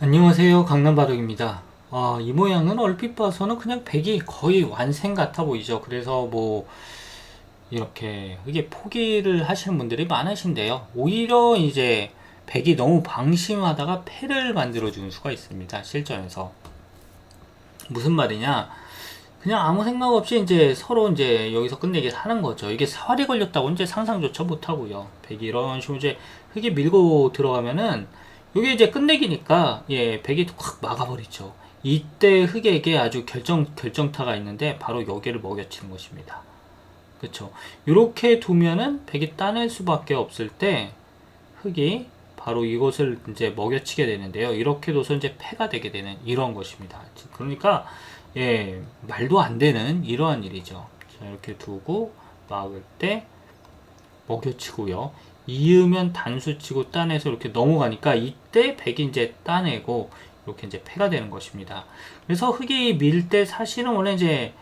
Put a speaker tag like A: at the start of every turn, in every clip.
A: 안녕하세요. 강남바둑입니다. 아, 이 모양은 얼핏 봐서는 그냥 백이 거의 완생 같아 보이죠. 그래서 뭐 이렇게 이게 포기를 하시는 분들이 많으신데요. 오히려 이제 백이 너무 방심하다가 패를 만들어 주는 수가 있습니다 실전에서. 무슨 말이냐? 그냥 아무 생각 없이 이제 서로 이제 여기서 끝내기 하는 거죠. 이게 사활이 걸렸다고 이제 상상조차 못 하고요. 백이 이런 식으로 이제 흙이 밀고 들어가면은 이게 이제 끝내기니까 예 백이 확 막아버리죠. 이때 흑에게 아주 결정 결정타가 있는데 바로 여기를 먹여치는 것입니다. 그렇죠. 이렇게 두면은 백이 따낼 수밖에 없을 때 흑이 바로 이것을 이제 먹여치게 되는데요. 이렇게 둬서 이제 패가 되게 되는 이런 것입니다. 그러니까 예 말도 안 되는 이러한 일이죠. 자, 이렇게 두고 막을 때 먹여치고요. 이으면 단수 치고 따내서 이렇게 넘어가니까 이때 백이 이제 따내고 이렇게 이제 패가 되는 것입니다. 그래서 흙이 밀 때 사실은 원래 이제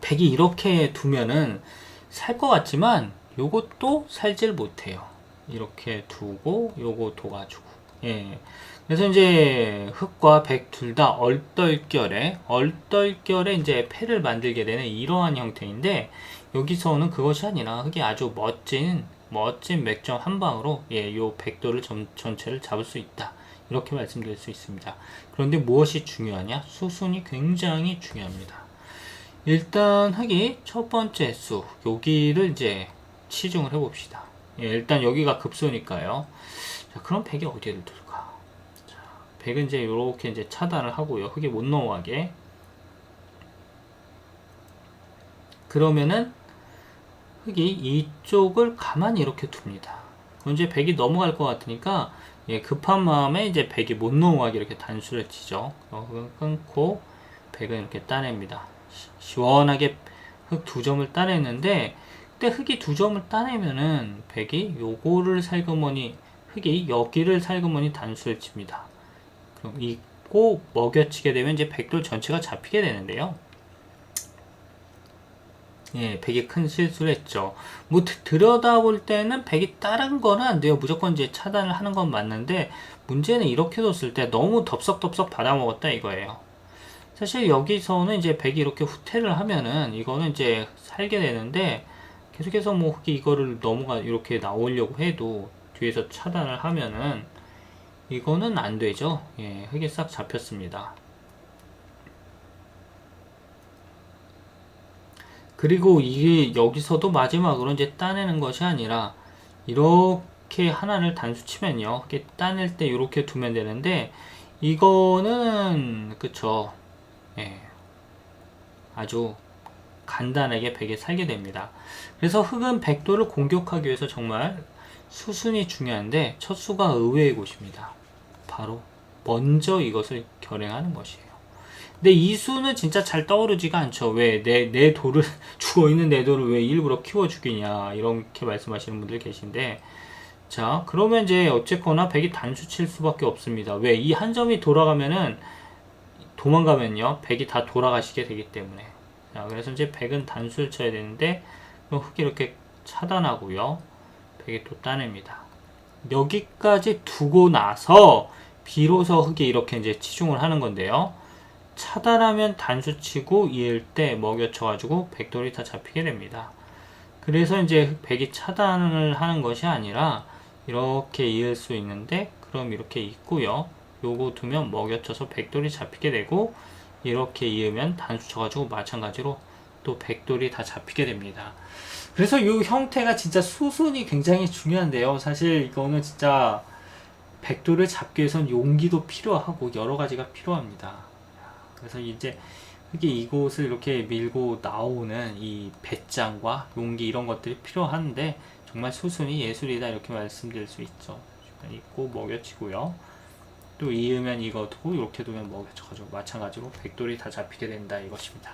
A: 백이 이렇게 두면은 살 것 같지만 요것도 살질 못해요. 이렇게 두고 요거 둬가지고 예. 그래서 이제 흑과 백 둘 다 얼떨결에 얼떨결에 이제 패를 만들게 되는 이러한 형태인데 여기서는 그것이 아니라 흑이 아주 멋진 멋진 맥점 한 방으로 예, 요 백도를 전, 전체를 잡을 수 있다. 이렇게 말씀드릴 수 있습니다. 그런데 무엇이 중요하냐? 수순이 굉장히 중요합니다. 일단 흑이 첫 번째 수 여기를 이제 치중을 해봅시다. 예, 일단 여기가 급소니까요. 자, 그럼 백이 어디를 둘까? 자, 백은 이제 이렇게 이제 차단을 하고요. 흑이 못 넘어가게. 그러면은 흑이 이쪽을 가만히 이렇게 둡니다. 이제 백이 넘어갈 것 같으니까 예, 급한 마음에 이제 백이 못 넘어가게 이렇게 단수를 치죠. 어, 끊고 백은 이렇게 따냅니다. 시, 원하게 흑두 점을 따냈는데 그때 흑이 두 점을 따내면은 백이 요거를 살그머니 흑이 여기를 살그머니 단수를 칩니다. 그럼 이고 먹여치게 되면 이제 백돌 전체가 잡히게 되는데요. 예, 백이 큰 실수를 했죠. 뭐 들여다볼 때는 백이 다른 거는 안 돼요. 무조건 이제 차단을 하는 건 맞는데 문제는 이렇게 뒀을 때 너무 덥석덥석 받아먹었다 이거예요. 사실 여기서는 이제 백이 이렇게 후퇴를 하면은 이거는 이제 살게 되는데 계속해서 뭐 이거를 넘어가 이렇게 나오려고 해도 뒤에서 차단을 하면은 이거는 안 되죠. 예, 흑이 싹 잡혔습니다. 그리고 이게 여기서도 마지막으로 이제 따내는 것이 아니라 이렇게 하나를 단수 치면요. 이렇게 따낼 때 이렇게 두면 되는데 이거는 그쵸. 예. 아주 간단하게 백에 살게 됩니다. 그래서 흑은 백도를 공격하기 위해서 정말 수순이 중요한데 첫 수가 의외의 곳입니다. 바로 먼저 이것을 결행하는 것이에요. 근데 이 수는 진짜 잘 떠오르지가 않죠. 왜 내 내 돌을 죽어 있는 내 돌을 왜 일부러 키워 주기냐 이렇게 말씀하시는 분들 계신데 자 그러면 이제 어쨌거나 백이 단수 칠 수밖에 없습니다. 왜 이 한 점이 돌아가면은 도망가면요 백이 다 돌아가시게 되기 때문에 자 그래서 이제 백은 단수를 쳐야 되는데 흑이 이렇게 차단하고요 또 따냅니다. 여기까지 두고 나서 비로소 흑이 이렇게 이제 치중을 하는 건데요. 차단하면 단수치고 이을 때 먹여쳐가지고 백돌이 다 잡히게 됩니다. 그래서 이제 백이 차단을 하는 것이 아니라 이렇게 이을 수 있는데 그럼 이렇게 있고요. 요거 두면 먹여쳐서 백돌이 잡히게 되고 이렇게 이으면 단수 쳐가지고 마찬가지로 또 백돌이 다 잡히게 됩니다. 그래서 이 형태가 진짜 수순이 굉장히 중요한데요. 사실 이거는 진짜 백돌을 잡기 위해선 용기도 필요하고 여러 가지가 필요합니다. 그래서 이제 이게 이곳을 이렇게 밀고 나오는 이 배짱과 용기 이런 것들이 필요한데 정말 수순이 예술이다 이렇게 말씀드릴 수 있죠. 있고 먹여치고요. 또 이으면 이거 두고 이렇게 두면 먹여쳐가지고 마찬가지로 백돌이 다 잡히게 된다 이것입니다.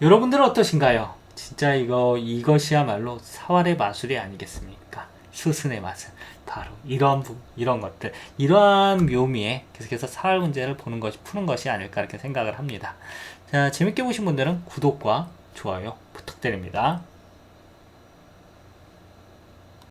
A: 여러분들은 어떠신가요? 진짜 이거 이것이야말로 사활의 마술이 아니겠습니까? 수순의 맛은 바로 이런 부, 이런 것들 이러한 묘미에 계속해서 사활 문제를 보는 것이 푸는 것이 아닐까 이렇게 생각을 합니다. 자 재밌게 보신 분들은 구독과 좋아요 부탁드립니다.